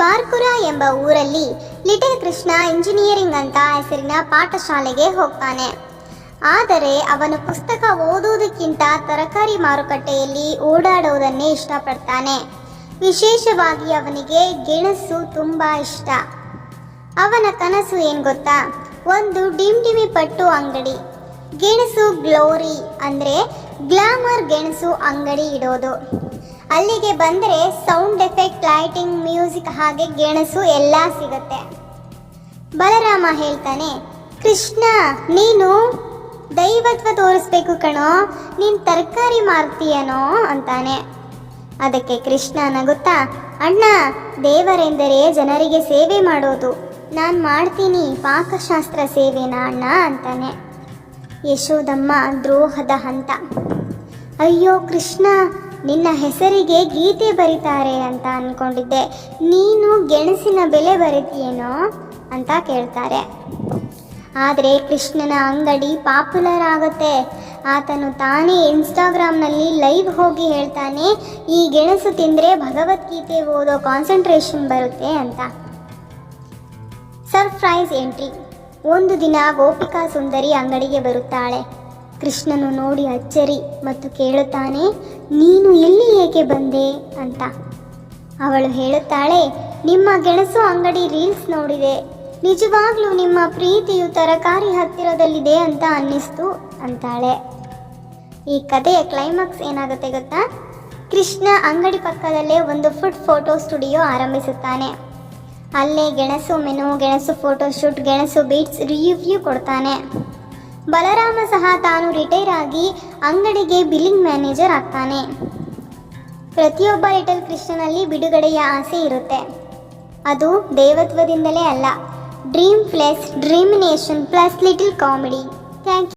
ಬಾರ್ಕುರ ಎಂಬ ಊರಲ್ಲಿ little Krishna engineering ಅಂತ ಹೆಸರಿನ ಪಾಠಶಾಲೆಗೆ ಹೋಗ್ತಾನೆ. ಆದರೆ ಅವನು ಪುಸ್ತಕ ಓದುವುದಕ್ಕಿಂತ ತರಕಾರಿ ಮಾರುಕಟ್ಟೆಯಲ್ಲಿ ಓಡಾಡುವುದನ್ನೇ ಇಷ್ಟಪಡ್ತಾನೆ. ವಿಶೇಷವಾಗಿ ಅವನಿಗೆ ಗೆಣಸು ತುಂಬ ಇಷ್ಟ. ಅವನ ಕನಸು ಏನು ಗೊತ್ತಾ? ಒಂದು ಡಿಮ್ ಡಿಮಿ ಪಟ್ಟು ಅಂಗಡಿ. ಗೆಣಸು ಗ್ಲೋರಿ ಅಂದರೆ ಗ್ಲಾಮರ್ ಗೆಣಸು ಅಂಗಡಿ ಇಡೋದು. ಅಲ್ಲಿಗೆ ಬಂದರೆ ಸೌಂಡ್ ಎಫೆಕ್ಟ್ ಲೈಟಿಂಗ್ ಮ್ಯೂಸಿಕ್ ಹಾಗೆ ಗೆಣಸು ಎಲ್ಲ ಸಿಗುತ್ತೆ. ಬಲರಾಮ ಹೇಳ್ತಾನೆ, ಕೃಷ್ಣ, ನೀನು ದೈವತ್ವ ತೋರಿಸ್ಬೇಕು ಕಣೋ, ನೀನು ತರಕಾರಿ ಮಾರ್ತೀಯನೋ? ಅಂತಾನೆ. ಅದಕ್ಕೆ ಕೃಷ್ಣ ನಗುತ್ತಾ, ಅಣ್ಣ, ದೇವರೆಂದರೆ ಜನರಿಗೆ ಸೇವೆ ಮಾಡೋದು. ನಾನು ಮಾಡ್ತೀನಿ ಪಾಕಶಾಸ್ತ್ರ ಸೇವೆನ ಅಣ್ಣ? ಅಂತಾನೆ. ಯಶೋದಮ್ಮ ದ್ರೋಹದ ಹಂತ. ಅಯ್ಯೋ ಕೃಷ್ಣ ನಿನ್ನ ಹೆಸರಿಗೆ ಗೀತೆ ಬರೀತಾರೆ ಅಂತ ಅಂದ್ಕೊಂಡಿದ್ದೆ ನೀನು ಗೆಣಸಿನ ಬೆಲೆ ಬರೀತೀಯೇನೋ ಅಂತ ಕೇಳ್ತಾರೆ. ಆದರೆ ಕೃಷ್ಣನ ಅಂಗಡಿ ಪಾಪ್ಯುಲರ್ ಆಗುತ್ತೆ ಆತನು ತಾನೇ ಇನ್ಸ್ಟಾಗ್ರಾಮ್ನಲ್ಲಿ ಲೈವ್ ಹೋಗಿ ಹೇಳ್ತಾನೆ, ಈ ಗೆಣಸು ತಿಂದರೆ ಭಗವದ್ಗೀತೆ ಓದೋ ಕಾನ್ಸಂಟ್ರೇಷನ್ ಬರುತ್ತೆ ಅಂತ. Surprise entry. ಒಂದು ದಿನ ಗೋಪಿಕಾ ಸುಂದರಿ ಅಂಗಡಿಗೆ ಬರುತ್ತಾಳೆ. ಕೃಷ್ಣನು ನೋಡಿ ಅಚ್ಚರಿ ಮತ್ತು ಕೇಳುತ್ತಾನೆ, ನೀನು ಇಲ್ಲಿ ಏಕೆ ಬಂದೆ? ಅಂತ. ಅವಳು ಹೇಳುತ್ತಾಳೆ, ನಿಮ್ಮ ಗೆಣಸು ಅಂಗಡಿ ರೀಲ್ಸ್ ನೋಡಿದೆ. ನಿಜವಾಗ್ಲೂ ನಿಮ್ಮ ಪ್ರೀತಿಯು ತರಕಾರಿ ಹತ್ತಿರದಲ್ಲಿದೆ ಅಂತ ಅನ್ನಿಸ್ತು, ಅಂತಾಳೆ. ಈ ಕಥೆಯ ಕ್ಲೈಮ್ಯಾಕ್ಸ್ ಏನಾಗುತ್ತೆ ಗೊತ್ತಾ? ಕೃಷ್ಣ ಅಂಗಡಿ ಪಕ್ಕದಲ್ಲೇ ಒಂದು ಫುಡ್ ಫೋಟೋ ಸ್ಟುಡಿಯೋ ಆರಂಭಿಸುತ್ತಾನೆ. ಅಲ್ಲೇ ಗೆಣಸು ಮೆನು, ಗೆಣಸು ಫೋಟೋ ಶೂಟ್ ಗೆಣಸು ಬೀಟ್ಸ್ ರಿವ್ಯೂ ಕೊಡ್ತಾನೆ. ಬಲರಾಮ ಸಹ ತಾನು ರಿಟೈರ್ ಆಗಿ ಅಂಗಡಿಗೆ ಬಿಲ್ಲಿಂಗ್ ಮ್ಯಾನೇಜರ್ ಆಗ್ತಾನೆ. ಪ್ರತಿಯೊಬ್ಬ ಲಿಟಲ್ ಕೃಷ್ಣನಲ್ಲಿ ಬಿಡುಗಡೆಯ ಆಸೆ ಇರುತ್ತೆ. ಅದು ದೇವತ್ವದಿಂದಲೇ ಅಲ್ಲ. Dream plus ಡ್ರೀಮಿನೇಷನ್ plus little comedy. Thank you.